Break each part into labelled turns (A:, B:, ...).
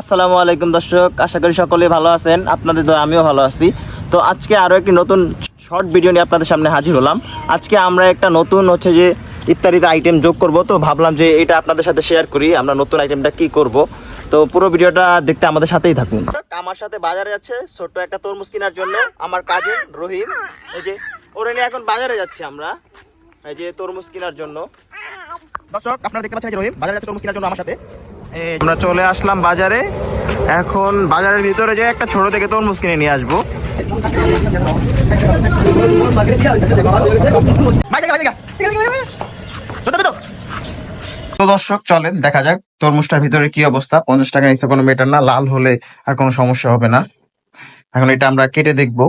A: আসসালামু আলাইকুম দর্শক, আশা করি সকলেই ভালো আছেন। আপনাদের দোয়া, আমিও ভালো আছি। তো আজকে আরও একটি নতুন শর্ট ভিডিও নিয়ে আপনাদের সামনে হাজির হলাম। আজকে আমরা একটা নতুন হচ্ছে যে ইফতারিতে আইটেম যোগ করব। তো ভাবলাম যে এটা আপনাদের সাথে শেয়ার করি, আমরা নতুন আইটেমটা কি করব। তো পুরো ভিডিওটা দেখতে আমাদের সাথেই থাকুন। আমার সাথে বাজারে যাচ্ছে ছোট্ট একটা তরমুজ কেনার জন্য। আমার কাজিন রহিম, এই যে, ওরে নিয়ে এখন বাজারে যাচ্ছি আমরা, এই যে তরমুজ কেনার জন্য। দর্শক, আপনারা দেখতে পাচ্ছেন রহিম, বাজারে যাচ্ছে তরমুজ কেনার জন্য আমার সাথে। আমরা চলে আসলাম বাজারে। এখন বাজারের ভিতরে যে একটা ছোট থেকে তরমুজ কিনে নিয়ে আসব। দর্শক চলেন দেখা যাক তরমুজটার ভিতরে কি অবস্থা। পঞ্চাশ টাকা নিচে কোনো মেটার না লাল হলে আর কোনো সমস্যা হবে না। এখন এটা আমরা কেটে দেখব।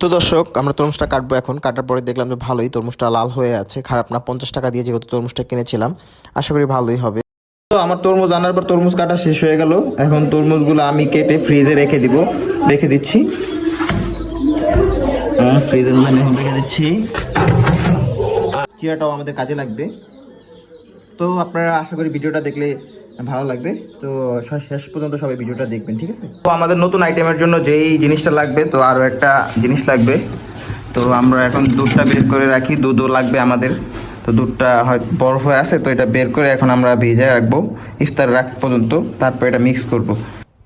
B: তো দর্শক আমরা তরমুজটা কাটবো এখন। কাটার পরে দেখলাম যে ভালোই তরমুজটা লাল হয়ে আছে। খারাপ না পঞ্চাশ টাকা দিয়ে যেহেতু তরমুজটা কিনেছিলাম আশা করি ভালোই হবে।
A: আমার তরমুজ আনার পর তরমুজ কাটা শেষ হয়ে গেল। এখন তরমুজগুলো আমি কেটে ফ্রিজে রেখে দিব, রেখে দিচ্ছি। ফ্রিজের রেখে দিচ্ছি। চিয়াটাও আমাদের কাজে লাগবে। তো আপনারা আশা করি ভিডিওটা দেখলে ভালো লাগবে। তো শেষ পর্যন্ত সবাই ভিডিওটা দেখবেন, ঠিক আছে? তো আমাদের নতুন আইটেমের জন্য যেই জিনিসটা লাগবে, তো আরও একটা জিনিস লাগবে। তো আমরা এখন দুধটা বের করে রাখি। দুধও লাগবে আমাদের। তো দুধটা হয়তো বরফ হয়ে আছে, তো এটা বের করে এখন আমরা ভেজে রাখব ইফতার রাখ পর্যন্ত, তারপর এটা মিক্স করব।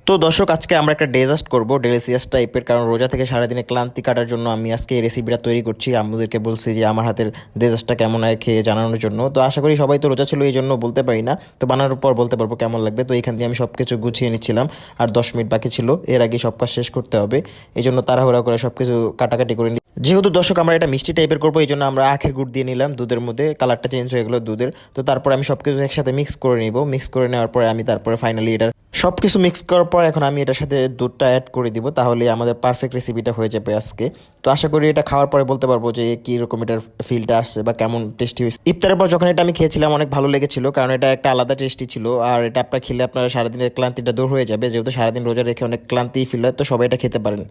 B: তো দর্শক, আজকে আমরা একটা ডেজাস্ট করব ডেলিসিয়াস টাইপের কারণ রোজা থেকে সারাদিনে ক্লান্তি কাটার জন্য আমি আজকে এই রেসিপিটা তৈরি করছি। আমাদেরকে বলছি যে আমার হাতের ডেজাস্টটা কেমন হয় খেয়ে জানানোর জন্য। তো আশা করি সবাই তো রোজা ছিল এই জন্য বলতে পারি না। তো বানানোর পর বলতে পারব কেমন লাগবে। তো এখান দিয়ে আমি সব কিছু গুছিয়ে নিচ্ছিলাম, আর দশ মিনিট বাকি ছিল। এর আগে সব কাজ শেষ করতে হবে। এই জন্য তাড়াহুড়া করে সব কিছু কাটাকাটি করে যেহেতু দর্শক, আমরা এটা মিষ্টি টাইপের করব, এই জন্য আমরা আখের গুড় দিয়ে নিলাম দুধের মধ্যে কালারটা চেঞ্জ হয়ে গেলো দুধের। তো তারপর আমি সব কিছু একসাথে মিক্স করে নিব। মিক্স করে নেওয়ার পরে আমি তারপরে ফাইনালি এটার সব কিছু মিক্স করার পর এখন আমি এটার সাথে দুধটা অ্যাড করে দিব তাহলে আমাদের পারফেক্ট রেসিপিটা হয়ে যাবে আজকে। তো আশা করি এটা খাওয়ার পরে বলতে পারব যে কী রকম এটার ফিলটা আসছে বা কেমন টেস্টি হয়েছে। ইফতারের পর যখন এটা আমি খেয়েছিলাম, অনেক ভালো লেগেছিল, কারণ এটা একটা আলাদা টেস্টি ছিল, আর এটা আপনার খেলে আপনার সারাদিনের ক্লান্তিটা দূর হয়ে যাবে, যেহেতু সারাদিন রোজা রেখে অনেক ক্লান্তি ফিল হয়, তো সবাই এটা খেতে পারেন।